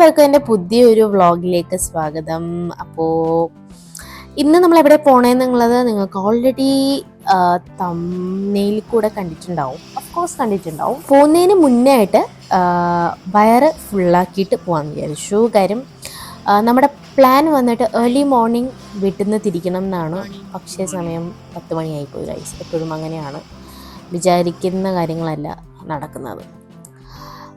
എല്ലാവർക്കും എന്റെ പുതിയൊരു വ്ളോഗിലേക്ക് സ്വാഗതം. അപ്പോൾ ഇന്ന് നമ്മൾ എവിടെ പോണേന്നുള്ളത് നിങ്ങൾക്ക് ഓൾറെഡി തമ്മയിൽ കൂടെ കണ്ടിട്ടുണ്ടാവും. അഫ്കോഴ്സ് കണ്ടിട്ടുണ്ടാവും. പോകുന്നതിന് മുന്നേ ആയിട്ട് വയറ് ഫുള്ളാക്കിയിട്ട് പോകാമെന്ന് വിചാരിച്ചു. കാര്യം നമ്മുടെ പ്ലാൻ വന്നിട്ട് ഏർലി മോർണിംഗ് വീട്ടിൽ നിന്ന് തിരിക്കണം എന്നാണ്. പക്ഷേ സമയം പത്ത് മണിയായിപ്പോയി ഗൈസ് എപ്പോഴും അങ്ങനെയാണ്. വിചാരിക്കുന്ന കാര്യങ്ങളല്ല നടക്കുന്നത്.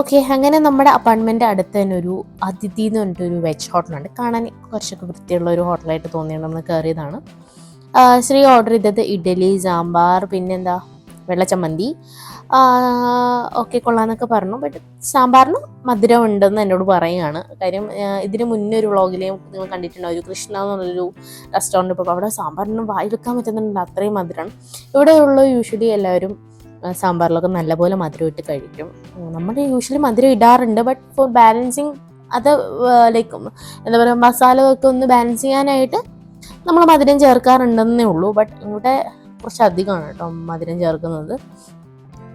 ഓക്കെ അങ്ങനെ നമ്മുടെ അപ്പാർട്ട്മെന്റ് അടുത്ത് തന്നെ ഒരു അതിഥി എന്ന് പറഞ്ഞിട്ടൊരു വെജ് ഹോട്ടലുണ്ട് കാണാൻ കുറച്ചൊക്കെ വൃത്തിയുള്ള ഒരു ഹോട്ടലായിട്ട് തോന്നിയാണ് നമ്മൾ കയറിയതാണ് ശ്രീ ഓർഡർ ചെയ്തത് ഇഡലി സാമ്പാർ പിന്നെന്താ? വെള്ളച്ചമ്മന്തി. ഓക്കെ കൊള്ളാന്നൊക്കെ പറഞ്ഞു. ബട്ട് സാമ്പാറിന് മധുരം ഉണ്ടെന്ന് എന്നോട് പറയുകയാണ്. കാര്യം ഇതിന് മുന്നേ ഒരു വ്ളോഗിൽ നിങ്ങൾ കണ്ടിട്ടുണ്ടാവും. ഒരു കൃഷ്ണ എന്നുള്ളൊരു റെസ്റ്റോറന്റ് ഇപ്പോൾ അവിടെ സാമ്പാറിന് വായി വെക്കാൻ പറ്റുന്നുണ്ട്. അത്രയും മധുരമാണ് ഇവിടെയുള്ള യൂഷ്വലി എല്ലാവരും സാമ്പാറിലൊക്കെ നല്ലപോലെ മധുരം ഇട്ട് കഴിക്കും. നമ്മൾ യൂഷ്വലി മധുരം ഇടാറുണ്ട് ബട്ട് ഫോർ ബാലൻസിങ് അത് ലൈക്ക് എന്താ പറയുക മസാല ഒക്കെ ഒന്ന് ബാലൻസ് ചെയ്യാനായിട്ട് നമ്മൾ മധുരം ചേർക്കാറുണ്ടെന്നേ ഉള്ളൂ ബട്ട് ഇവിടെ കുറച്ച് അധികമാണ് കേട്ടോ മധുരം ചേർക്കുന്നത്.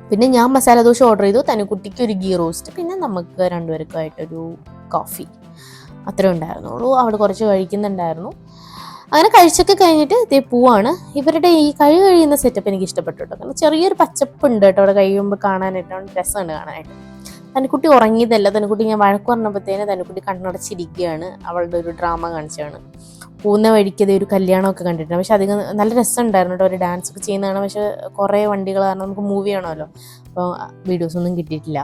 പിന്നെ ഞാൻ മസാല ദോശ ഓർഡർ ചെയ്തു തനിക്കുട്ടിക്ക് ഒരു ഗീ റോസ്റ്റ് പിന്നെ നമുക്ക് രണ്ടുപേർക്കുമായിട്ടൊരു കോഫി അത്രേ ഉണ്ടായിരുന്നുള്ളൂ. അവിടെ കുറച്ച് കഴിക്കുന്നുണ്ടായിരുന്നു. അങ്ങനെ കഴിച്ചൊക്കെ കഴിഞ്ഞിട്ട് ഇതേ പൂവാണ്. ഇവരുടെ ഈ കഴി കഴിയുന്ന സെറ്റപ്പ് എനിക്ക് ഇഷ്ടപ്പെട്ടു കേട്ടോ കാരണം ചെറിയൊരു പച്ചപ്പുണ്ട് കേട്ടോ അവിടെ കഴിയുമ്പോൾ കാണാനായിട്ട്. രസമാണ് കാണാനായിട്ട്. തനിക്കുട്ടി ഉറങ്ങിയതല്ല. തനിക്കുട്ടി ഞാൻ വഴക്ക് പറഞ്ഞപ്പോഴത്തേന് തനിക്കുട്ടി കണ്ണടച്ചിരിക്കുകയാണ്. അവളുടെ ഒരു ഡ്രാമ കാണിച്ചാണ്. പോകുന്ന വഴിക്ക് അതേ ഒരു കല്യാണമൊക്കെ കണ്ടിട്ടുണ്ട്. പക്ഷെ അധികം നല്ല രസമുണ്ടായിരുന്നു കേട്ടോ. ഒരു ഡാൻസ് ഒക്കെ ചെയ്യുന്നതാണ്. പക്ഷെ കുറേ വണ്ടികൾ കാരണം നമുക്ക് മൂവ് ചെയ്യണമല്ലോ അപ്പോൾ വീഡിയോസ് ഒന്നും കിട്ടിയിട്ടില്ല.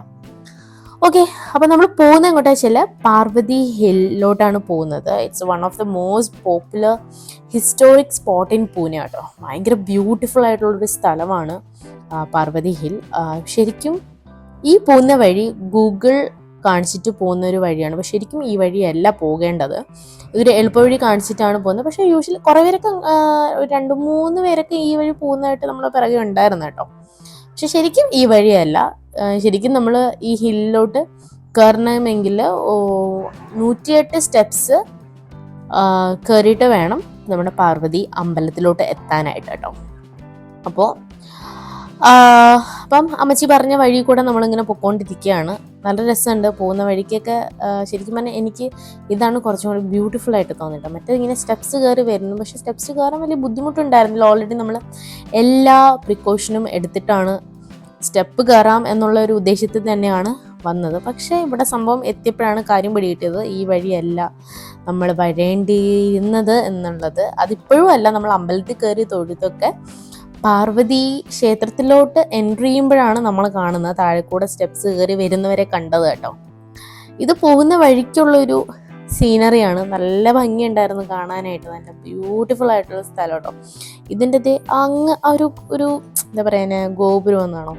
ഓക്കെ അപ്പോൾ നമ്മൾ പോകുന്ന എങ്ങോട്ടാ വെച്ചാൽ പാർവതി ഹില്ലോട്ടാണ് പോകുന്നത്. It's one of the most popular historic spot in Pune കേട്ടോ ഭയങ്കര ബ്യൂട്ടിഫുൾ ആയിട്ടുള്ളൊരു സ്ഥലമാണ് പാർവതി ഹിൽ. ശരിക്കും ഈ പോകുന്ന വഴി ഗൂഗിൾ കാണിച്ചിട്ട് പോകുന്ന ഒരു വഴിയാണ്. പക്ഷെ ശരിക്കും ഈ വഴിയല്ല പോകേണ്ടത്. ഇതൊരു എളുപ്പവഴി കാണിച്ചിട്ടാണ് പോകുന്നത്. പക്ഷെ യൂഷ്വലി കുറേ പേരൊക്കെ ഒരു രണ്ട് മൂന്ന് പേരൊക്കെ ഈ വഴി പോകുന്നതായിട്ട് നമ്മളെ പിറകെ ഉണ്ടായിരുന്നു കേട്ടോ പക്ഷെ ശരിക്കും ഈ വഴിയല്ല. ശരിക്കും നമ്മൾ ഈ ഹില്ലിലോട്ട് കയറണമെങ്കിൽ നൂറ്റിയെട്ട് സ്റ്റെപ്സ് കയറിയിട്ട് വേണം നമ്മുടെ പാർവതി അമ്പലത്തിലോട്ട് എത്താനായിട്ട് കേട്ടോ. അപ്പോൾ അപ്പം അമ്മച്ചി പറഞ്ഞ വഴി കൂടെ നമ്മളിങ്ങനെ പൊക്കോണ്ടിരിക്കുകയാണ്. നല്ല രസമുണ്ട് പോകുന്ന വഴിക്കൊക്കെ ശരിക്കും പറഞ്ഞാൽ എനിക്ക് ഇതാണ് കുറച്ചും കൂടി ബ്യൂട്ടിഫുൾ ആയിട്ട് തോന്നിയിട്ട് മറ്റേ ഇങ്ങനെ സ്റ്റെപ്സ് കയറി വരുന്നു. പക്ഷേ സ്റ്റെപ്സ് കയറാൻ വലിയ ബുദ്ധിമുട്ടുണ്ടായിരുന്നില്ല. ഓൾറെഡി നമ്മൾ എല്ലാ പ്രിക്കോഷനും എടുത്തിട്ടാണ് സ്റ്റെപ്പ് കയറാം എന്നുള്ള ഒരു ഉദ്ദേശത്തിൽ തന്നെയാണ് വന്നത്. പക്ഷേ ഇവിടെ സംഭവം എത്തിയപ്പോഴാണ് കാര്യം പിടികിട്ടിയത്. ഈ വഴിയല്ല നമ്മൾ വരേണ്ടിയിരുന്നത് എന്നുള്ളത്. അതിപ്പോഴും അല്ല നമ്മൾ അമ്പലത്തിൽ കയറി തൊഴുതൊക്കെ പാർവതി ക്ഷേത്രത്തിലോട്ട് എൻട്രി ചെയ്യുമ്പോഴാണ് നമ്മൾ കാണുന്നത്. താഴെ കൂടെ സ്റ്റെപ്സ് കയറി വരുന്നവരെ കണ്ടത് കേട്ടോ. ഇത് പോകുന്ന വഴിക്കുള്ളൊരു സീനറിയാണ്. നല്ല ഭംഗിയുണ്ടായിരുന്നു കാണാനായിട്ട്. നല്ല ബ്യൂട്ടിഫുൾ ആയിട്ടുള്ള സ്ഥലം കേട്ടോ. ഇതിന്റെ അങ്ങ് ഒരു ഒരു എന്താ പറയുക ഗോപുരം എന്നാണോ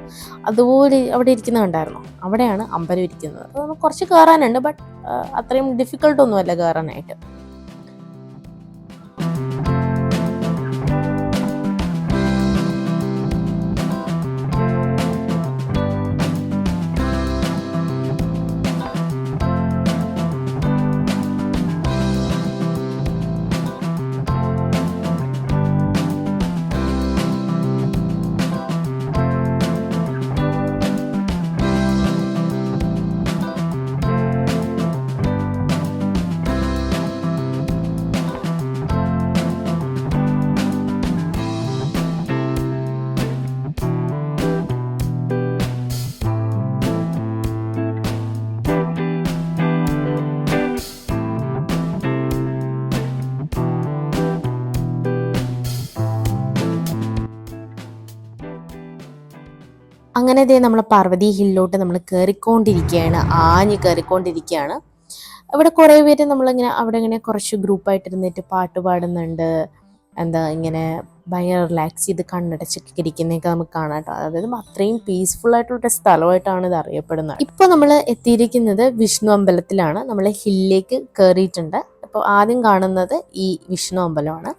അതുപോലെ അവിടെ ഇരിക്കുന്നത് കണ്ടായിരുന്നു? അവിടെയാണ് അമ്പലം ഇരിക്കുന്നത്. അപ്പോൾ കുറച്ച് കയറാനുണ്ട് ബട്ട് അത്രയും ഡിഫിക്കൾട്ടൊന്നുമല്ല കയറാനായിട്ട് അങ്ങനെ ഇതേ നമ്മൾ പാർവതി ഹില്ലോട്ട് നമ്മൾ കയറിക്കൊണ്ടിരിക്കുകയാണ് ആഞ്ഞ് കയറിക്കൊണ്ടിരിക്കുകയാണ് ഇവിടെ കുറേ പേര് നമ്മളിങ്ങനെ അവിടെ ഇങ്ങനെ കുറച്ച് ഗ്രൂപ്പായിട്ട് ഇരുന്നിട്ട് പാട്ട് പാടുന്നുണ്ട്. എന്താ ഇങ്ങനെ ഭയങ്കര റിലാക്സ് ചെയ്ത് കണ്ണടച്ചൊക്കെ ഇരിക്കുന്നതൊക്കെ നമുക്ക് കാണാം കേട്ടോ. അതായത് അത്രയും പീസ്ഫുൾ ആയിട്ടുള്ള സ്ഥലമായിട്ടാണ് ഇത് അറിയപ്പെടുന്നത്. ഇപ്പോൾ നമ്മൾ എത്തിയിരിക്കുന്നത് വിഷ്ണു അമ്പലത്തിലാണ്. നമ്മൾ ഹില്ലിലേക്ക് കയറിയിട്ടുണ്ട് അപ്പോൾ ആദ്യം കാണുന്നത് ഈ വിഷ്ണു അമ്പലമാണ്.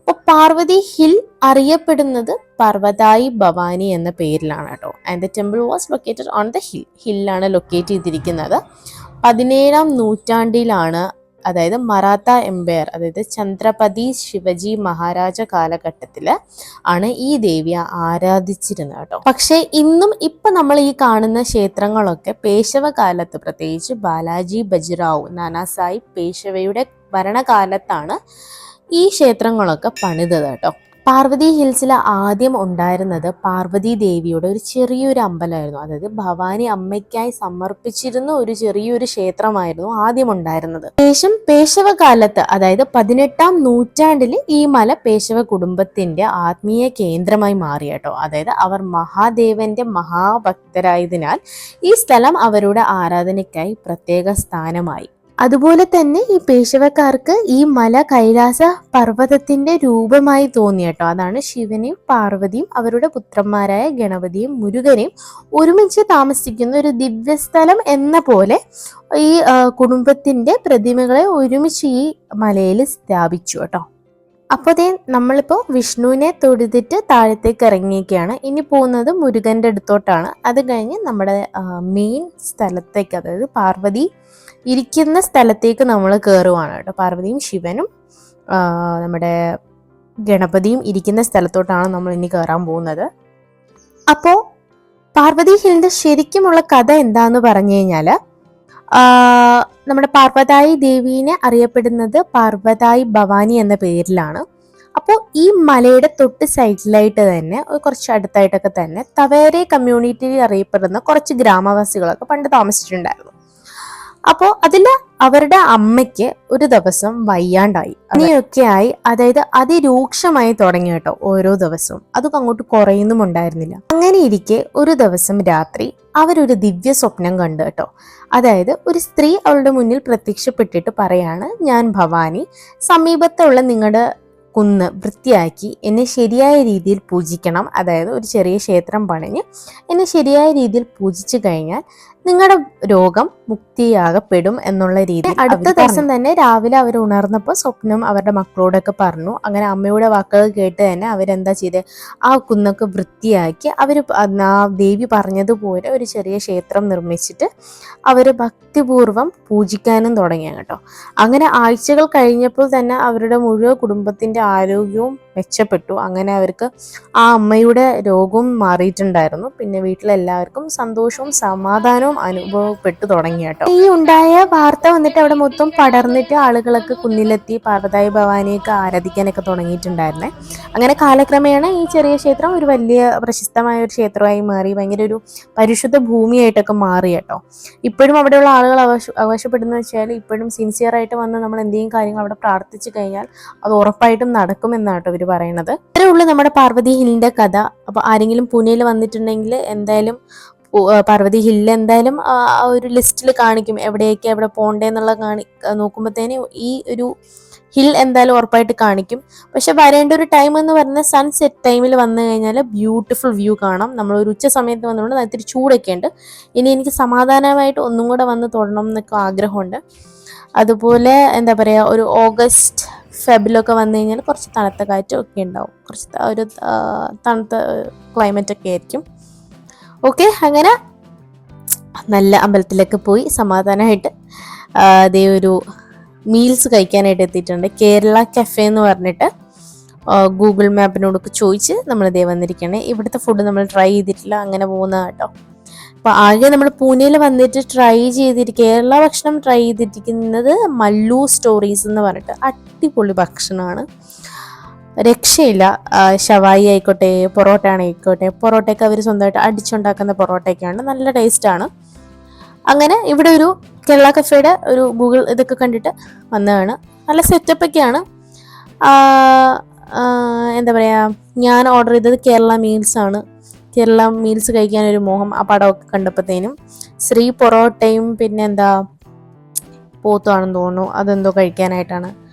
അപ്പോൾ പാർവതി ഹിൽ അറിയപ്പെടുന്നത് പർവതായി ഭവാനി എന്ന പേരിലാണ് കേട്ടോ. And the temple was located on the hill ഹില്ലാണ് locate ചെയ്തിരിക്കുന്നത്. പതിനേഴാം നൂറ്റാണ്ടിലാണ് അതായത് മറാത്ത എംപയർ അതായത് ചന്ദ്രപതി ശിവജി മഹാരാജ കാലഘട്ടത്തിൽ ആണ് ഈ ദേവിയെ ആരാധിച്ചിരുന്നത് കേട്ടോ. പക്ഷേ ഇന്നും ഇപ്പൊ നമ്മൾ ഈ കാണുന്ന ക്ഷേത്രങ്ങളൊക്കെ പേശവ കാലത്ത് പ്രത്യേകിച്ച് ബാലാജി ബജ്റാവു നാനാസാഹിബ് പേശവയുടെ ഭരണകാലത്താണ് ഈ ക്ഷേത്രങ്ങളൊക്കെ പണിതത് കേട്ടോ. പാർവതി ഹിൽസിൽ ആദ്യം ഉണ്ടായിരുന്നത് പാർവതി ദേവിയുടെ ഒരു ചെറിയൊരു അമ്പലമായിരുന്നു. അതായത് ഭവാനി അമ്മയ്ക്കായി സമർപ്പിച്ചിരുന്ന ഒരു ചെറിയൊരു ക്ഷേത്രമായിരുന്നു ആദ്യം ഉണ്ടായിരുന്നത്. ശേഷം പേശവകാലത്ത് അതായത് പതിനെട്ടാം നൂറ്റാണ്ടിൽ ഈ മല പേശവ കുടുംബത്തിന്റെ ആത്മീയ കേന്ദ്രമായി മാറി കേട്ടോ. അതായത് അവർ മഹാദേവന്റെ മഹാഭക്തരായതിനാൽ ഈ സ്ഥലം അവരുടെ ആരാധനയ്ക്കായി പ്രത്യേക സ്ഥാനമായി. അതുപോലെ തന്നെ ഈ പേശവക്കാർക്ക് ഈ മല കൈലാസ പർവതത്തിന്റെ രൂപമായി തോന്നി കേട്ടോ. അതാണ് ശിവനെയും പാർവതിയും അവരുടെ പുത്രന്മാരായ ഗണപതിയും മുരുകനെയും ഒരുമിച്ച് താമസിക്കുന്ന ഒരു ദിവ്യസ്ഥലം എന്ന പോലെ ഈ കുടുംബത്തിന്റെ പ്രതിമകളെ ഒരുമിച്ച് ഈ മലയിൽ സ്ഥാപിച്ചു കേട്ടോ. അപ്പോൾ ദേ നമ്മളിപ്പോൾ വിഷ്ണുവിനെ തൊഴുതിട്ട് താഴത്തേക്ക് ഇറങ്ങിയൊക്കെയാണ് ഇനി പോകുന്നത് മുരുകന്റെ അടുത്തോട്ടാണ്. അത് കഴിഞ്ഞ് നമ്മുടെ മെയിൻ സ്ഥലത്തേക്ക് അതായത് പാർവതി ഇരിക്കുന്ന സ്ഥലത്തേക്ക് നമ്മൾ കയറുവാണ് കേട്ടോ. പാർവതിയും ശിവനും നമ്മുടെ ഗണപതിയും ഇരിക്കുന്ന സ്ഥലത്തോട്ടാണ് നമ്മൾ ഇനി കയറാൻ പോകുന്നത്. അപ്പോൾ പാർവതി ഹിലിന്റെ ശരിക്കുമുള്ള കഥ എന്താന്ന് പറഞ്ഞു കഴിഞ്ഞാൽ നമ്മുടെ പാർവതായി ദേവീനെ അറിയപ്പെടുന്നത് പാർവതായി ഭവാനി എന്ന പേരിലാണ്. അപ്പോൾ ഈ മലയുടെ തൊട്ട് സൈഡിലായിട്ട് തന്നെ കുറച്ച് അടുത്തായിട്ടൊക്കെ തന്നെ തവേരെ കമ്മ്യൂണിറ്റിയിൽ അറിയപ്പെടുന്ന കുറച്ച് ഗ്രാമവാസികളൊക്കെ പണ്ട് താമസിച്ചിട്ടുണ്ടായിരുന്നു. അപ്പോൾ അതിൽ അവരുടെ അമ്മയ്ക്ക് ഒരു ദിവസം വയ്യാണ്ടായി. അങ്ങനെയൊക്കെ ആയി അതായത് അതിരൂക്ഷമായി തുടങ്ങി കേട്ടോ ഓരോ ദിവസവും. അതൊക്കെ അങ്ങോട്ട് കുറയുന്നും ഉണ്ടായിരുന്നില്ല. അങ്ങനെ ഇരിക്കെ ഒരു ദിവസം രാത്രി അവരൊരു ദിവ്യ സ്വപ്നം കണ്ടു കേട്ടോ. അതായത് ഒരു സ്ത്രീ അവളുടെ മുന്നിൽ പ്രത്യക്ഷപ്പെട്ടിട്ട് പറയാണ് ഞാൻ ഭവാനി. സമീപത്തുള്ള നിങ്ങളുടെ കുന്ന് വൃത്തിയാക്കി എന്നെ ശരിയായ രീതിയിൽ പൂജിക്കണം. അതായത് ഒരു ചെറിയ ക്ഷേത്രം പണിഞ്ഞ് എന്നെ ശരിയായ രീതിയിൽ പൂജിച്ചു കഴിഞ്ഞാൽ നിങ്ങളുടെ രോഗം മുക്തിയാകപ്പെടും എന്നുള്ള രീതി അടുത്ത ദിവസം തന്നെ രാവിലെ അവർ ഉണർന്നപ്പോൾ സ്വപ്നം അവരുടെ മക്കളോടൊക്കെ പറഞ്ഞു. അങ്ങനെ അമ്മയുടെ വാക്കുകൾ കേട്ട് തന്നെ അവരെന്താ ചെയ്ത്? ആ കുന്നൊക്കെ വൃത്തിയാക്കി അവർ ആ ദേവി പറഞ്ഞതുപോലെ ഒരു ചെറിയ ക്ഷേത്രം നിർമ്മിച്ചിട്ട് അവർ ഭക്തിപൂർവം പൂജിക്കാനും തുടങ്ങിയ കേട്ടോ. അങ്ങനെ ആഴ്ചകൾ കഴിഞ്ഞപ്പോൾ തന്നെ അവരുടെ മുഴുവൻ കുടുംബത്തിന്റെ ആരോഗ്യവും മെച്ചപ്പെട്ടു. അങ്ങനെ അവർക്ക് ആ അമ്മയുടെ രോഗവും മാറിയിട്ടുണ്ടായിരുന്നു. പിന്നെ വീട്ടിലെല്ലാവർക്കും സന്തോഷവും സമാധാനവും അനുഭവപ്പെട്ടു തുടങ്ങി കേട്ടോ. ഈ ഉണ്ടായ വാർത്ത വന്നിട്ട് അവിടെ മൊത്തം പടർന്നിട്ട് ആളുകളൊക്കെ കുന്നിലെത്തി പാർവതായി ഭവാനിയൊക്കെ ആരാധിക്കാനൊക്കെ തുടങ്ങിയിട്ടുണ്ടായിരുന്നേ. അങ്ങനെ കാലക്രമേണ ഈ ചെറിയ ക്ഷേത്രം ഒരു വലിയ പ്രശസ്തമായ ഒരു ക്ഷേത്രമായി മാറി. ഭയങ്കര ഒരു പരിശുദ്ധ ഭൂമിയായിട്ടൊക്കെ മാറി കേട്ടോ. ഇപ്പോഴും അവിടെയുള്ള ആളുകൾ അവകാശ അവകാശപ്പെടുന്ന വെച്ചാൽ ഇപ്പോഴും സിൻസിയർ ആയിട്ട് വന്ന് നമ്മൾ എന്തെങ്കിലും കാര്യങ്ങൾ അവിടെ പ്രാർത്ഥിച്ചു കഴിഞ്ഞാൽ അത് ഉറപ്പായിട്ടും നടക്കുമെന്നാണ് കേട്ടോ ഇവർ പറയണത്. ഇത്രേ ഉള്ളൂ നമ്മുടെ പാർവതി ഹില്ലിന്റെ കഥ. അപ്പോൾ ആരെങ്കിലും പൂനെയിൽ വന്നിട്ടുണ്ടെങ്കിൽ എന്തായാലും പാർവതി ഹില്ല് എന്തായാലും ആ ഒരു ലിസ്റ്റിൽ കാണിക്കും എവിടെയൊക്കെ എവിടെ പോകണ്ടേന്നുള്ള കാണി നോക്കുമ്പോഴത്തേന് ഈ ഒരു ഹിൽ എന്തായാലും ഉറപ്പായിട്ട് കാണിക്കും. പക്ഷെ വരേണ്ട ഒരു ടൈം എന്ന് പറയുന്നത് സൺസെറ്റ് ടൈമിൽ വന്നു കഴിഞ്ഞാൽ ബ്യൂട്ടിഫുൾ വ്യൂ കാണാം. നമ്മൾ ഒരു ഉച്ച സമയത്ത് വന്നുകൊണ്ട് ഇത്തിരി ചൂടൊക്കെ ഉണ്ട്. ഇനി എനിക്ക് സമാധാനമായിട്ട് ഒന്നും കൂടെ വന്ന് തൊടണം എന്നൊക്കെ ആഗ്രഹമുണ്ട്. അതുപോലെ എന്താ പറയുക ഒരു ഓഗസ്റ്റ് ഫെബിലൊക്കെ വന്നു കഴിഞ്ഞാൽ കുറച്ച് തണുത്ത കാറ്റും ഒക്കെ ഉണ്ടാവും. കുറച്ച് ഒരു തണുത്ത ക്ലൈമറ്റ് ഒക്കെ ആയിരിക്കും. ഓക്കെ അങ്ങനെ നല്ല അമ്പലത്തിലൊക്കെ പോയി സമാധാനമായിട്ട് അതേ ഒരു മീൽസ് കഴിക്കാനായിട്ട് എത്തിയിട്ടുണ്ട്. കേരള കഫേ എന്ന് പറഞ്ഞിട്ട് ഗൂഗിൾ മാപ്പിനോടൊക്കെ ചോദിച്ച് നമ്മൾ ദേ വന്നിരിക്കുകയാണ് ഇവിടുത്തെ ഫുഡ് നമ്മൾ ട്രൈ ചെയ്തിട്ടില്ല അങ്ങനെ പോകുന്ന കേട്ടോ. അപ്പോൾ ആകെ നമ്മൾ പൂനെയിൽ വന്നിട്ട് ട്രൈ ചെയ്തിട്ട് കേരള ഭക്ഷണം ട്രൈ ചെയ്തിരിക്കുന്നത് മല്ലു സ്റ്റോറീസ് എന്ന് പറഞ്ഞിട്ട് അടിപൊളി ഭക്ഷണമാണ്. രക്ഷയില്ല. ഷവായി ആയിക്കോട്ടെ പൊറോട്ട ആയിക്കോട്ടെ. പൊറോട്ടയൊക്കെ അവർ സ്വന്തമായിട്ട് അടിച്ചുണ്ടാക്കുന്ന പൊറോട്ടയൊക്കെയാണ്. നല്ല ടേസ്റ്റാണ് അങ്ങനെ ഇവിടെ ഒരു കേരള കഫേയുടെ ഒരു ഗൂഗിൾ ഇതൊക്കെ കണ്ടിട്ട് വന്നതാണ്. നല്ല സെറ്റപ്പ് ഒക്കെയാണ്. ആ, ആ, എന്താ പറയുക ഞാൻ ഓർഡർ ചെയ്തത് കേരള മീൽസ് ആണ്. കേരള മീൽസ് കഴിക്കാൻ ഒരു മോഹം ആ പടമൊക്കെ കണ്ടപ്പോഴത്തേനും ശ്രീ പൊറോട്ടയും പിന്നെ എന്താ പോത്തുവാണെന്ന് തോന്നുന്നു. അതെന്തോ കഴിക്കാനായിട്ടാണ്.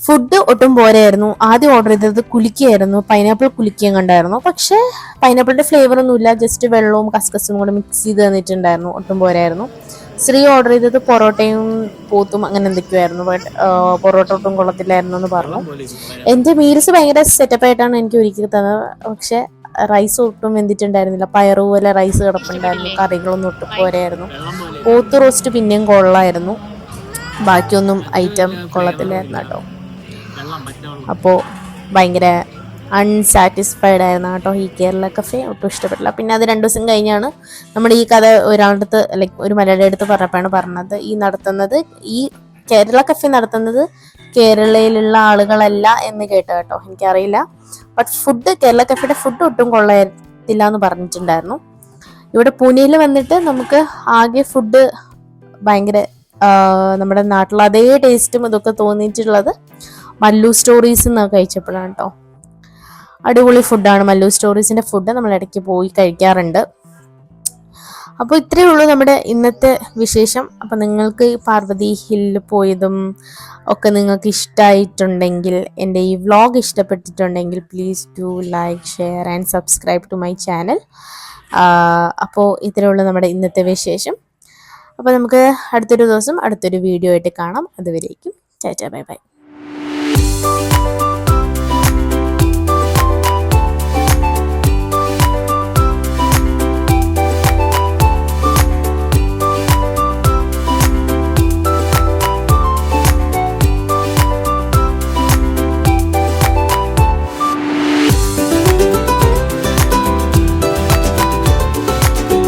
ഫുഡ് ഒട്ടും പോരായിരുന്നു. ആദ്യം ഓർഡർ ചെയ്തത് കുലിക്കയായിരുന്നു. പൈനാപ്പിൾ കുലുക്കിയും കണ്ടായിരുന്നു. പക്ഷേ പൈനാപ്പിളിന്റെ ഫ്ലേവർ ഒന്നുമില്ല. ജസ്റ്റ് വെള്ളവും കസ്കസും കൂടെ മിക്സ് ചെയ്ത് തന്നിട്ടുണ്ടായിരുന്നു. ഒട്ടും പോരായിരുന്നു. ശ്രീ ഓർഡർ ചെയ്തത് പൊറോട്ടയും പോത്തും അങ്ങനെ എന്തൊക്കെയായിരുന്നു. ബട്ട് പൊറോട്ട ഒട്ടും കൊള്ളത്തില്ലായിരുന്നു എന്ന് പറഞ്ഞു. എന്റെ മീൽസ് ഭയങ്കര സെറ്റപ്പായിട്ടാണ് എനിക്ക് ഒരുക്കി തന്നത്. പക്ഷെ റൈസ് ഒട്ടും വെന്തിട്ടുണ്ടായിരുന്നില്ല. പയറു പോലെ റൈസ് കിടപ്പുണ്ടായിരുന്നു. കറികളൊന്നും ഒട്ടും പോരായിരുന്നു. പോത്ത് റോസ്റ്റ് പിന്നെയും കൊള്ളായിരുന്നു. ബാക്കിയൊന്നും ഐറ്റം കൊള്ളത്തില്ലായിരുന്നു കേട്ടോ. അപ്പോൾ ഭയങ്കര അൺസാറ്റിസ്ഫൈഡ് ആയിരുന്നു കേട്ടോ ഈ കേരള കഫേ ഒട്ടും ഇഷ്ടപ്പെട്ടില്ല. പിന്നെ അത് രണ്ടു ദിവസം കഴിഞ്ഞാണ് നമ്മൾ ഈ കഥ ഒരാളുടെ അടുത്ത് ലൈക്ക് ഒരു മലയാളിയുടെ അടുത്ത് പറഞ്ഞപ്പോഴാണ് പറഞ്ഞത്. ഈ നടത്തുന്നത് ഈ കേരള കഫേ നടത്തുന്നത് കേരളയിലുള്ള ആളുകളല്ല എന്ന് കേട്ടോ കേട്ടോ. എനിക്കറിയില്ല. ബട്ട് ഫുഡ് കേരള കഫേയുടെ ഫുഡ് ഒട്ടും കൊള്ളത്തില്ല എന്ന് പറഞ്ഞിട്ടുണ്ടായിരുന്നു. ഇവിടെ പൂനെയിൽ വന്നിട്ട് നമുക്ക് ആകെ ഫുഡ് ഭയങ്കര നമ്മുടെ നാട്ടിലെ അതേ ടേസ്റ്റും ഇതൊക്കെ തോന്നിയിട്ടുള്ളത് മല്ലു സ്റ്റോറീസ് എന്നൊക്കെ കഴിച്ചപ്പോഴാണ് കേട്ടോ അടിപൊളി ഫുഡാണ് മല്ലു സ്റ്റോറീസിന്റെ ഫുഡ് നമ്മൾ ഇടയ്ക്ക് പോയി കഴിക്കാറുണ്ട്. അപ്പോൾ ഇത്രയേ ഉള്ളൂ നമ്മുടെ ഇന്നത്തെ വിശേഷം. അപ്പം നിങ്ങൾക്ക് പാർവതി ഹില്ലിൽ പോയതും ഒക്കെ നിങ്ങൾക്ക് ഇഷ്ടമായിട്ടുണ്ടെങ്കിൽ എന്റെ ഈ വ്ലോഗ് ഇഷ്ടപ്പെട്ടിട്ടുണ്ടെങ്കിൽ please do like share and subscribe to my channel അപ്പോൾ ഇത്രയേ ഉള്ളൂ നമ്മുടെ ഇന്നത്തെ വിശേഷം. അപ്പോൾ നമുക്ക് അടുത്തൊരു ദിവസം അടുത്തൊരു വീഡിയോ ആയിട്ട് കാണാം. അതുവരേക്കും ചാറ്റാ ബൈ ബൈ.